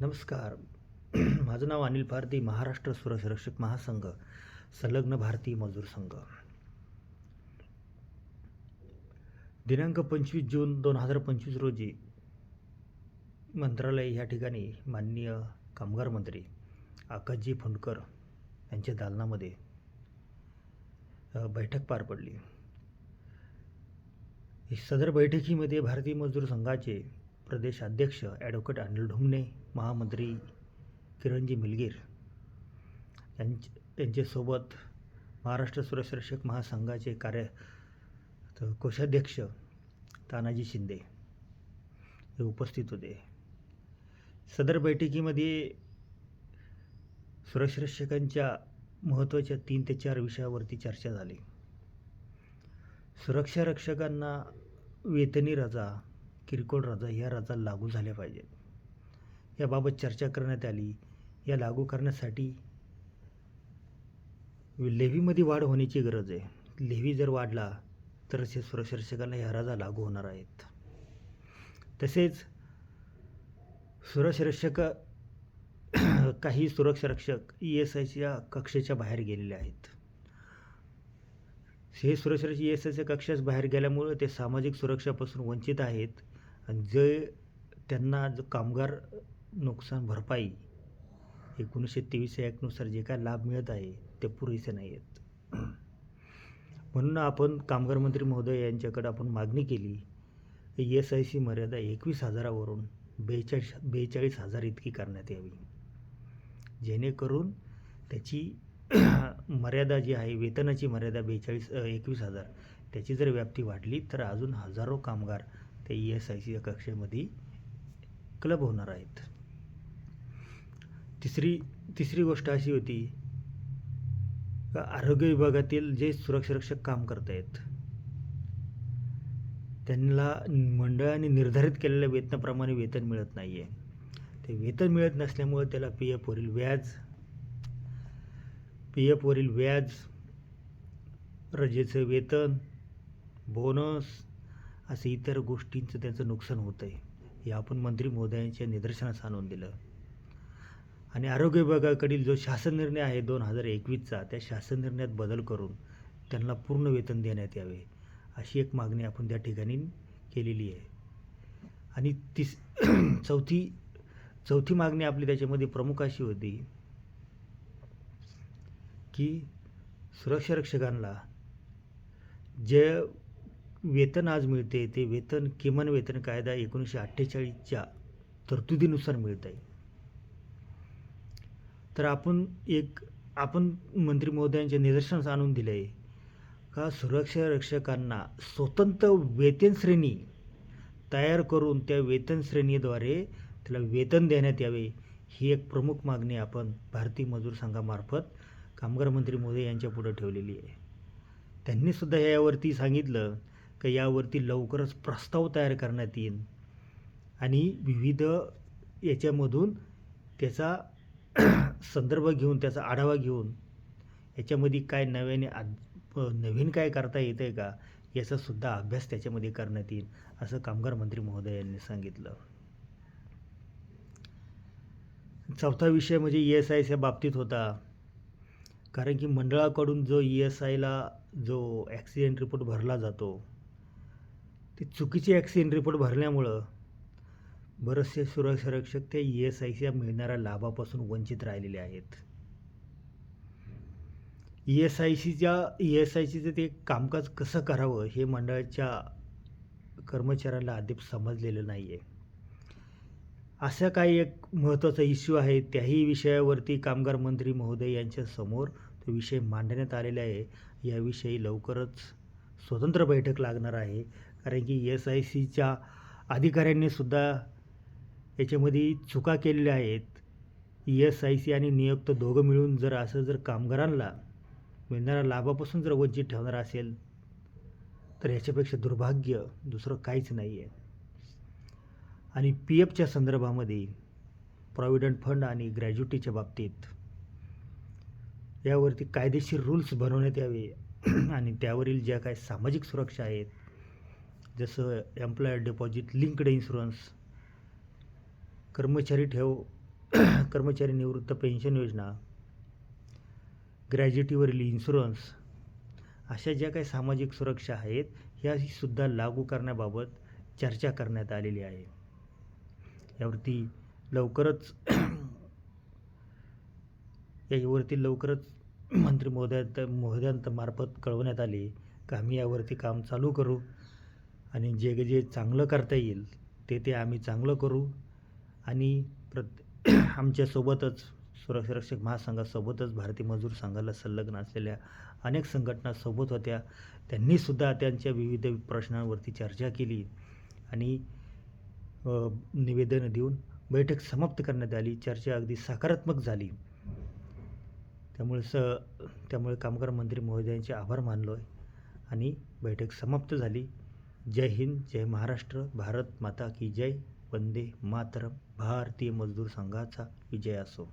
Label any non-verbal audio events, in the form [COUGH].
नमस्कार. [CLEARS THROAT] माझं नाव अनिल भारती महाराष्ट्र सुरक्षरक्षक महासंघ संलग्न भारतीय मजूर संघ. दिनांक पंचवीस जून दोन हजार पंचवीस रोजी मंत्रालय या ठिकाणी माननीय कामगार मंत्री आकाशजी फुंडकर यांच्या दालनामध्ये बैठक पार पडली. ही सदर बैठकीमध्ये भारतीय मजदूर संघाचे प्रदेश अध्यक्ष ॲडव्होकेट अनिल ढुमणे महामंत्री किरणजी मिलगीर यांच्या त्यांच्यासोबत महाराष्ट्र सुरक्षरक्षक महासंघाचे कार्य कोषाध्यक्ष तानाजी शिंदे हे उपस्थित होते. सदर बैठकीमध्ये सुरक्षरक्षकांच्या महत्त्वाच्या तीन ते चार विषयावरती चर्चा झाली. सुरक्षा रक्षकांना वेतनी रजा किरकोळ रजा या रजा लागू झाल्या पाहिजेत. याबाबत चर्चा करण्यात आली. या लागू करण्यासाठी लेव्हीमध्ये वाढ होण्याची गरज आहे. लेव्ही जर वाढला तरच हे सुरक्षरक्षकांना ह्या रजा लागू होणार आहेत. तसेच सुरक्षरक्षक [COUGHS] काही सुरक्षारक्षक ई एस आयच्या कक्षेच्या बाहेर गेलेले आहेत. हे सुरक्षारक्षक ई एस आयच्या कक्षेस बाहेर गेल्यामुळं ते सामाजिक सुरक्षापासून वंचित आहेत. आणि जे त्यांना जो कामगार नुकसान भरपाई एकोणीसशे तेवीस ॲक्टनुसार जे काय लाभ मिळत आहे ते पुरेसे नाही आहेत. म्हणून आपण कामगार मंत्री महोदय यांच्याकडे आपण मागणी केली एस आय सी मर्यादा एकवीस हजारावरून बेचाळीस बेचाळीस हजार इतकी करण्यात यावी. जेणेकरून त्याची [CLEARS THROAT] मर्यादा जी आहे वेतनाची मर्यादा बेचाळीस एकवीस हजार त्याची जर व्याप्ती वाढली तर अजून हजारो कामगार त्या ई एस आय सी कक्षेमध्ये क्लब होणार आहेत. तिसरी तिसरी गोष्ट अशी होती का आरोग्य विभागातील जे सुरक्षारक्षक काम करत आहेत त्यांना मंडळाने निर्धारित केलेल्या वेतनाप्रमाणे वेतन मिळत नाही आहे ते वेतन मिळत नसल्यामुळे त्याला पी एफवरील व्याज पी एफवरील व्याज रजेचं वेतन बोनस असे इतर गोष्टींचं त्यांचं नुकसान होतं आहे हे आपण मंत्री महोदयांच्या निदर्शनास आणून दिलं. आणि आरोग्य विभागाकडील जो शासन निर्णय आहे दोन हजार एकवीसचा त्या शासन निर्णयात बदल करून त्यांना पूर्ण वेतन देण्यात यावे अशी एक मागणी आपण त्या ठिकाणी केलेली आहे. आणि तिस [CLEARS THROAT] चौथी चौथी मागणी आपली त्याच्यामध्ये प्रमुख अशी होती की सुरक्षारक्षकांना जे वेतन आज मिळते ते वेतन किमान वेतन कायदा एकोणीसशे अठ्ठेचाळीसच्या तरतुदीनुसार मिळत आहे तर आपण एक आपण मंत्री महोदयांच्या निदर्शनास आणून दिले आहे का सुरक्षा रक्षकांना स्वतंत्र वेतन श्रेणी तयार करून त्या वेतन श्रेणीद्वारे त्याला वेतन देण्यात यावे ही एक प्रमुख मागणी आपण भारतीय मजूर संघामार्फत कामगार मंत्री मोदी यांच्या पुढे ठेवलेली आहे. त्यांनीसुद्धा यावरती सांगितलं का यावरती लवकरच प्रस्ताव तयार करण्यात येईल आणि विविध याच्यामधून त्याचा [CLEARS THROAT] संदर्भ घेऊन त्याचा आढावा घेऊन याच्यामध्ये काय नव्याने आद नवीन काय करता येतं आहे का याचासुद्धा अभ्यास त्याच्यामध्ये करण्यात येईल असं कामगार मंत्री महोदय यांनी सांगितलं. चौथा विषय म्हणजे ई एस आयच्या बाबतीत होता. कारण की मंडळाकडून जो ई एस आयला जो ॲक्सिडेंट रिपोर्ट भरला जातो ते चुकीचे ॲक्सिडेंट रिपोर्ट भरल्यामुळं बरेचसे सुरक्षारक्षक त्या ई एस आयच्या मिळणाऱ्या लाभापासून वंचित राहिलेले आहेत. ई एस आय सीच्या ई एस आय सीचं ते कामकाज कसं करावं हे मंडळाच्या कर्मचाऱ्यांना अद्याप समजलेलं नाही आहे असा काही एक महत्त्वाचा इश्यू आहे त्याही विषयावरती कामगार मंत्री महोदय यांच्यासमोर तो विषय मांडण्यात आलेला आहे. याविषयी लवकरच स्वतंत्र बैठक लागणार आहे. कारण की एस आय सीच्या अधिकाऱ्यांनीसुद्धा याच्यामध्ये चुका केलेल्या आहेत. ई एस आय सी आणि नियुक्त दोघं मिळून जर असं जर कामगारांना मिळणाऱ्या लाभापासून जर वंचित ठेवणार असेल तर ह्याच्यापेक्षा दुर्भाग्य दुसरं काहीच नाही आहे आणि पी एफच्या संदर्भामध्ये प्रॉव्हिडंट फंड आणि ग्रॅज्युटीच्या बाबतीत यावरती कायदेशीर रूल्स बनवण्यात यावे. [CLEARS THROAT] आणि त्यावरील ज्या काही सामाजिक सुरक्षा आहेत जसं एम्प्लॉयर डिपॉझिट लिंक्ड इन्शुरन्स कर्मचारी ठेव [CLEARS THROAT] कर्मचारी निवृत्त पेन्शन योजना ग्रॅज्युटीवरील इन्शुरन्स अशा ज्या काही सामाजिक सुरक्षा आहेत ह्यासुद्धा लागू करण्याबाबत चर्चा करण्यात आलेली आहे. यावरती लवकरच [CLEARS THROAT] यावरती लवकरच मंत्री महोदया महोदयांमार्फत कळवण्यात आले का आम्ही यावरती काम चालू करू. आणि जे जे चांगलं करता येईल ते ते आम्ही चांगलं करू. आणि प्रत [CLEARS THROAT] आमच्यासोबतच सुरक्षारक्षक महासंघासोबतच भारतीय मजूर संघाला संलग्न असलेल्या अनेक संघटना सोबत होत्या. त्यांनीसुद्धा त्यांच्या विविध प्रश्नांवरती चर्चा केली आणि निवेदन निवेदनं देऊन बैठक समाप्त करण्यात आली. चर्चा अगदी सकारात्मक झाली. त्यामुळे स त्यामुळे कामगार मंत्री महोदयांचे आभार मानलो आहे आणि बैठक समाप्त झाली. जय हिंद जय महाराष्ट्र भारत माता की जय. वंदे मातरम. भारतीय मजदूर संघाचा विजय असो.